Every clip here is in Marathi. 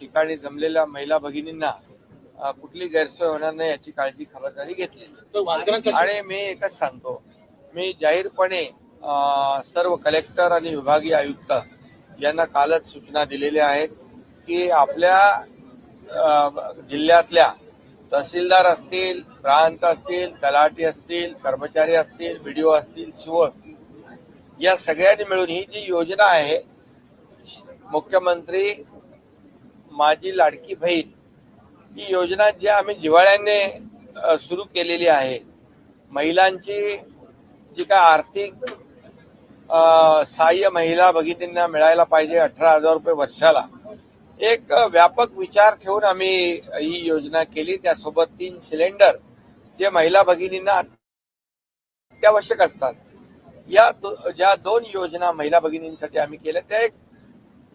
ठिकाणी जमलेल्या महिला भगिनींना कुठली गैरसोय होणार नाही याची काळजी खबरदारी घेतलेली आहे. आणि मी एकच सांगतो मी जाहीरपणे सर्व कलेक्टर आणि विभागीय आयुक्त यांना कालच सूचना दिलेल्या आहेत की आपल्या जिल्ह्यातल्या तहसीलदार असतील प्रांत असतील तलाठी असतील कर्मचारी असतील बीडीओ असतील शिव असतील या सगळ्यांनी मिळून ही जी योजना आहे मुख्यमंत्री माझी लाडकी बहीण ही योजना जी आम्ही जिव्हाळ्याने सुरू केलेली आहे महिलांची जी काय आर्थिक सहाय्य महिला भगिनींना मिळायला पाहिजे अठरा हजार रुपये वर्षाला एक व्यापक विचार ठेवून आम्ही ही योजना केली. त्यासोबत तीन सिलेंडर जे महिला भगिनींना अत्यावश्यक असतात या दो- ज्या दोन योजना महिला भगिनींसाठी आम्ही केल्या त्या एक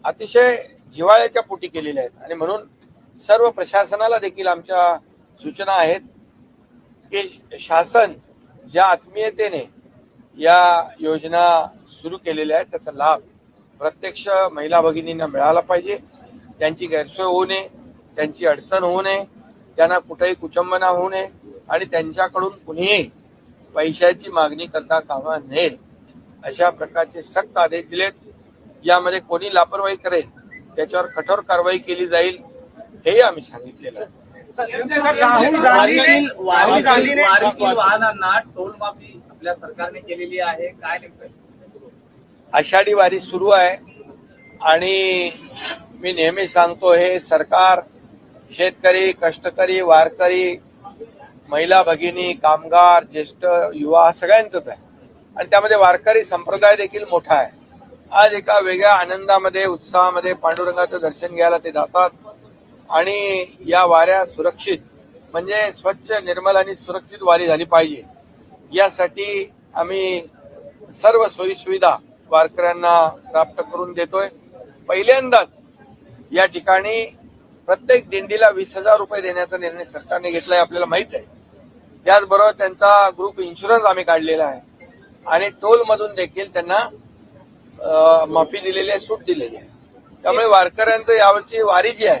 अतिशय जिव्हाळ्याच्या पोटी केलेल्या आहेत. आणि म्हणून सर्व प्रशासनाला देखील आमच्या सूचना आहेत की शासन ज्या आत्मीयतेने या योजना सुरू केलेल्या आहेत त्याचा लाभ प्रत्यक्ष महिला भगिनींना मिळाला पाहिजे. त्यांची गैरसोय होऊ नये त्यांची अडचण होऊ नये त्यांना कुठेही कुचंबना होऊ नये आणि त्यांच्याकडून कुणीही पैशाची मागणी करता कामा नये अशा प्रकारचे सक्त आदेश दिलेत. यामध्ये कोणी लापरवाही करेल त्याच्यावर कठोर कारवाई केली जाईल हेही आम्ही सांगितलेलं वाहनांना टोल माफी आपल्या सरकारने केलेली आहे. काय आषाढी वारी सुरू आहे आणि मी नेहमी सांगतो हे सरकार शेतकरी कष्टकरी वारकरी महिला भगिनी कामगार ज्येष्ठ युवा सगळ्यांचंच आहे. आणि त्यामध्ये वारकरी संप्रदाय देखील मोठा आहे. आज एका वेगळ्या आनंदामध्ये उत्साहामध्ये पांडुरंगाचं दर्शन घ्यायला ते जातात. आणि या वाऱ्या सुरक्षित म्हणजे स्वच्छ निर्मल आणि सुरक्षित वारी झाली पाहिजे. यासाठी आम्ही सर्व सोयीसुविधा वारकऱ्यांना प्राप्त करून देतोय. पहिल्यांदाच या ठिकाणी प्रत्येक दिंडीला वीस हजार रुपये देण्याचा निर्णय सरकारने घेतलाय आपल्याला माहीत आहे. त्याचबरोबर त्यांचा ग्रुप इन्शुरन्स आम्ही काढलेला आहे. आणि टोल मधून देखील त्यांना माफी दिलेली आहे सूट दिलेली आहे. त्यामुळे वारकऱ्यांचं यावरची वारी जी आहे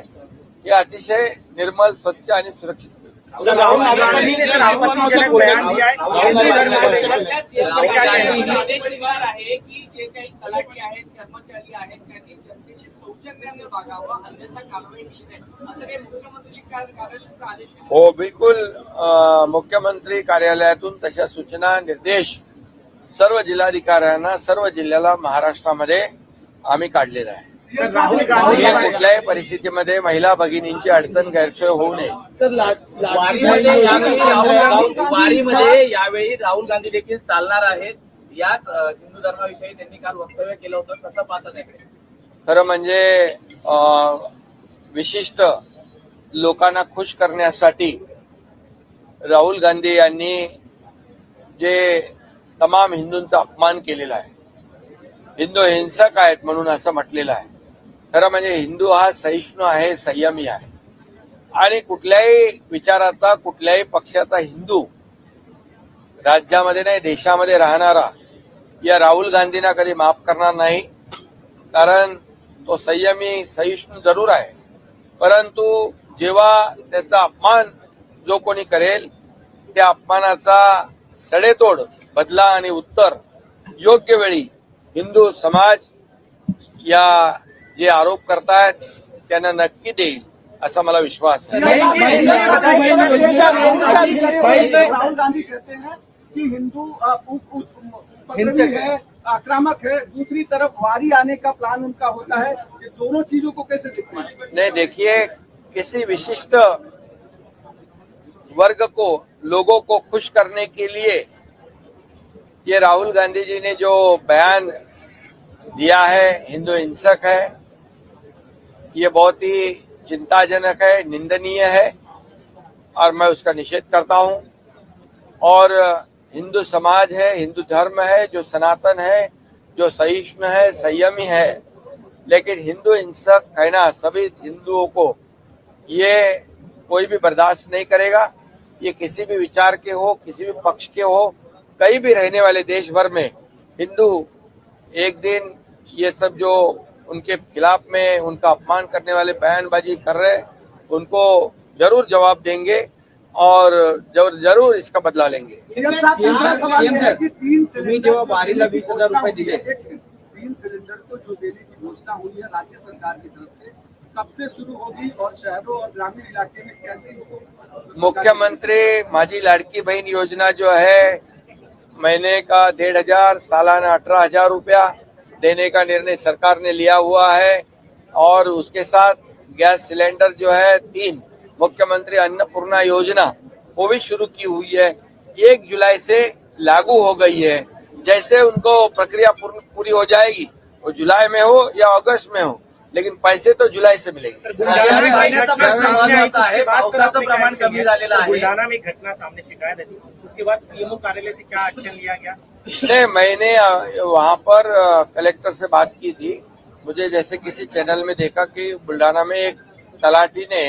ही अतिशय निर्मल स्वच्छ आणि सुरक्षित होईल. राहुल गांधी ने एक आपत्तिजनक बयान दिया है केंद्रीय धर्म राहुल गांधी आदेश निघाला आहे की जे काही तलाठी आहेत कर्मचारी आहेत त्यांनी जनतेशी सौजन्याने वागावं अन्यथा कारवाई केली जाईल असं काही मुख्यमंत्री कार्य- कार्यालयाचा आदेश आहे. बिलकुल मुख्यमंत्री कार्यालयातून तशा सूचना निर्देश सर्व जिल्हाधिकाऱ्यांना सर्व जिल्ह्याला महाराष्ट्रामध्ये आम्ही काढलेला आहे. तर राहुल गांधी हे कुठल्याही परिस्थितीमध्ये महिला भगिनींची अडचण गैरसोय होऊ नये. यावेळी राहुल गांधी वारीमध्ये यावेळी राहुल गांधी देखील चालणार आहेत. याच हिंदू धर्माविषयी त्यांनी काल वक्तव्य केलं होतं. कसं पाहता त्याकडे? खरं म्हणजे विशिष्ट लोकांना खुश करण्यासाठी राहुल गांधी यांनी जे तमाम हिंदूंचा अपमान केलेला आहे. हिंदू हिंसक आहेत म्हणून असं म्हटलेलं आहे. खरं म्हणजे हिंदू हा सहिष्णू आहे संयमी आहे. आणि कुठल्याही विचाराचा कुठल्याही पक्षाचा हिंदू राज्यामध्ये नाही देशामध्ये राहणारा या राहुल गांधींना कधी माफ करणार नाही. कारण तो संयमी सहिष्णू जरूर आहे. परंतु जेव्हा त्याचा अपमान जो कोणी करेल त्या अपमानाचा सडेतोड बदला आणि उत्तर योग्य वेळी हिंदू समाज या जे आरोप करतायत त्यांना नक्की देईल असा मला विश्वास आहे. राहुल गांधी कहते हैं कि हिंदू है आक्रामक है दूसरी तरफ़ वारी आने का प्लान उनका होता है ये दोनों चीज़ों को कैसे देखते हैं? नहीं देखिए किसी विशिष्ट वर्ग को लोगों को खुश करने के लिए ये राहुल गांधी जी ने जो बयान दिया है, हिंदू हिंसक है, ये बहुत ही चिंताजनक है, निंदनीय है, और मैं उसका निषेध करता हूँ। और हिंदू समाज है, हिंदू धर्म है, जो सनातन है, जो सहिष्णु है, संयमी है, लेकिन हिंदू हिंसक कहना सभी हिंदुओं को ये कोई भी बर्दाश्त नहीं करेगा। ये किसी भी विचार के हो, किसी भी पक्ष के हो कहीं भी रहने वाले देश भर में हिंदू एक दिन ये सब जो उनके खिलाफ में उनका अपमान करने वाले बयानबाजी कर रहे उनको ज़रूर जवाब देंगे और ज़रूर ज़रूर इसका बदला लेंगे है तीन सिलेंडर को वारीला देने की 20,000 रुपये घोषणा दिले. हुई एक सेकंड, तीन सिलेंडर को जो देने की घोषणा हुई है राज्य सरकार की तरफ़ से कब से शुरू होगी और शहरों और ग्रामीण इलाके में कैसे इसको मुख्यमंत्री माझी लाडकी बहन योजना जो है महीने का डेढ़ हज़ार, सालाना अठारह हज़ार रुपया देने का निर्णय सरकार ने लिया हुआ है। और उसके साथ गैस सिलेंडर जो है, तीन मुख्यमंत्री अन्नपूर्णा योजना वो भी शुरू की हुई है। एक जुलाई से लागू हो गई है। जैसे उनको प्रक्रिया पूरी हो जाएगी, वो जुलाई में हो या अगस्त में हो लेकिन पैसे तो जुलाई से मिलेंगे। बुलढाणा में पाण्याचा प्रश्न महत्वाचा आहे पावसाचं प्रमाण कमी झालेलं आहे बुलढाना में घटना सामने शिकायत आई उसके बाद सीएमओ कार्यालय से क्या एक्शन लिया गया? नहीं मैंने अ, वहाँ पर अ, कलेक्टर से बात की थी। मुझे जैसे किसी चैनल में देखा कि बुल्ढाना में एक तलाटी ने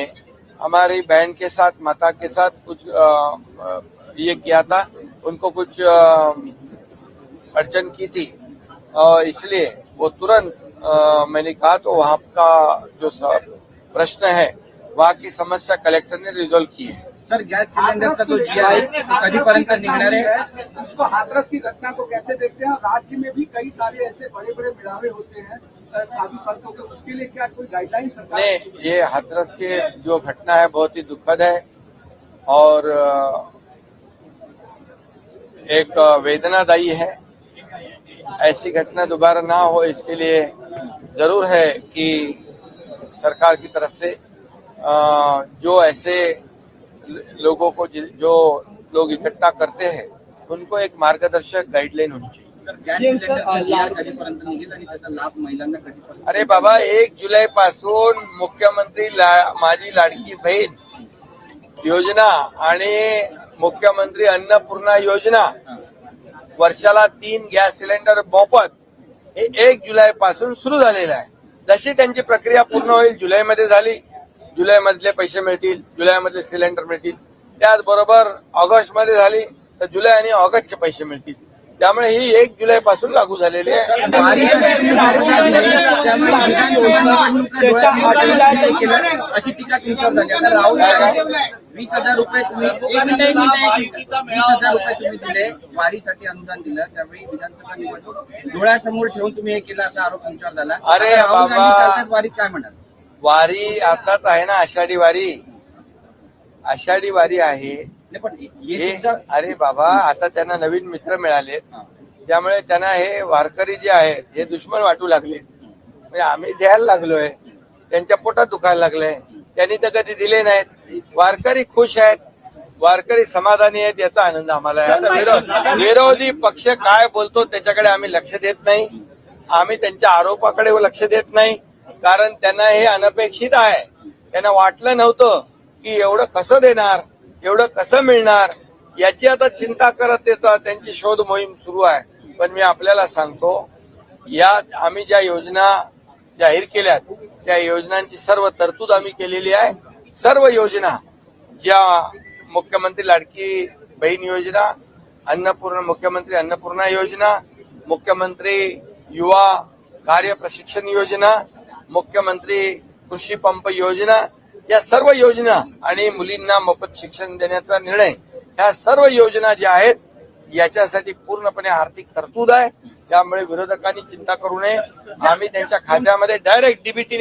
हमारी बहन के साथ माता के साथ कुछ अ, अ, ये किया था। उनको कुछ अ, अड़चन की थी। अ, इसलिए वो तुरंत अ, मैंने कहा तो वहाँ का जो प्रश्न है वहाँ की समस्या कलेक्टर ने रिजोल्व की है। सर गॅस सिलेंडरचा जो जी आहे कधीपर्यंत निघणार आहे उसको हाथरस की घटना को कैसे देखते हैं? राज्य में भी कई सारे ऐसे बड़े बड़े मिलावे होते हैं साधु संतों के उसके लिए क्या कोई गाइडलाइन सरकार ने ये हाथरस के जो घटना है बहुत ही दुखद है। और एक वेदनादायी है। ऐसी घटना दोबारा ना हो इसके लिए जरूर है कि सरकार की तरफ से जो ऐसे लोगों को जि- लोग इकट्ठा करते हैं उनको एक मार्गदर्शक गाइडलाइन होनी चाहिए। अरे बाबा एक जुलै पासून मुख्यमंत्री ला, माझी लाडकी बहीण योजना आणि मुख्यमंत्री अन्नपूर्णा योजना वर्षाला तीन गॅस सिलेंडर मोफत हे एक जुलै पासून सुरू झालेलं आहे. जशी त्यांची प्रक्रिया पूर्ण होईल जुलैमध्ये झाली जुलै मधले पैसे मिळतील जुलै मधले सिलेंडर मिळतील त्याचबरोबर ऑगस्टमध्ये झाली तर जुलै आणि ऑगस्टचे पैसे मिळतील. त्यामुळे ही एक जुलै पासून लागू झालेली आहे अशी टीका राहुल वीस हजार रुपये तुम्ही एक मिनिट एक मिनिट वीस हजार रुपये तुम्ही दिले वारीसाठी अनुदान दिलं त्यावेळी विधानसभा निवडणूक डोळ्यासमोर ठेवून तुम्ही हे केलं असा आरोप तुमच्यावर झाला अरे बाबा. वारीत काय म्हणाल वारी आताच आहे ना आषाढी वारी आषाढी वारी आहे हे अरे बाबा आता त्यांना नवीन मित्र मिळाले. त्यामुळे त्यांना हे वारकरी जे आहेत हे दुश्मन वाटू लागले. म्हणजे आम्ही द्यायला लागलोय. त्यांच्या पोटात दुखायला लागलंय. त्यांनी तर कधी दिले नाहीत. वारकरी खुश आहेत. वारकरी समाधानी आहेत याचा आनंद आम्हाला आहे. विरोधी पक्ष काय बोलतो त्याच्याकडे आम्ही लक्ष देत नाही. आम्ही त्यांच्या आरोपाकडे लक्ष देत नाही. कारण त्यांना हे अनपेक्षित आहे. त्यांना वाटलं नव्हतं की एवढं कसं देणार? एवढं कसं मिळणार? याची आता चिंता करत येतात त्यांची शोध मोहीम सुरू आहे. पण मी आपल्याला सांगतो या आम्ही ज्या योजना जाहीर केल्यात त्या योजनांची सर्व तरतूद आम्ही केलेली आहे. सर्व योजना ज्या मुख्यमंत्री लाडकी बहीण योजना अन्नपूर्ण मुख्यमंत्री अन्नपूर्णा योजना मुख्यमंत्री युवा कार्य प्रशिक्षण योजना मुख्यमंत्री कृषी पंप योजना या सर्व योजना आणि मुलींना मोफत शिक्षण देण्याचा निर्णय ह्या सर्व योजना ज्या आहेत याच्यासाठी पूर्णपणे आर्थिक तरतूद आहे. त्यामुळे विरोधकांनी चिंता करू नये. आम्ही त्यांच्या खात्यामध्ये डायरेक्ट डीबीटीने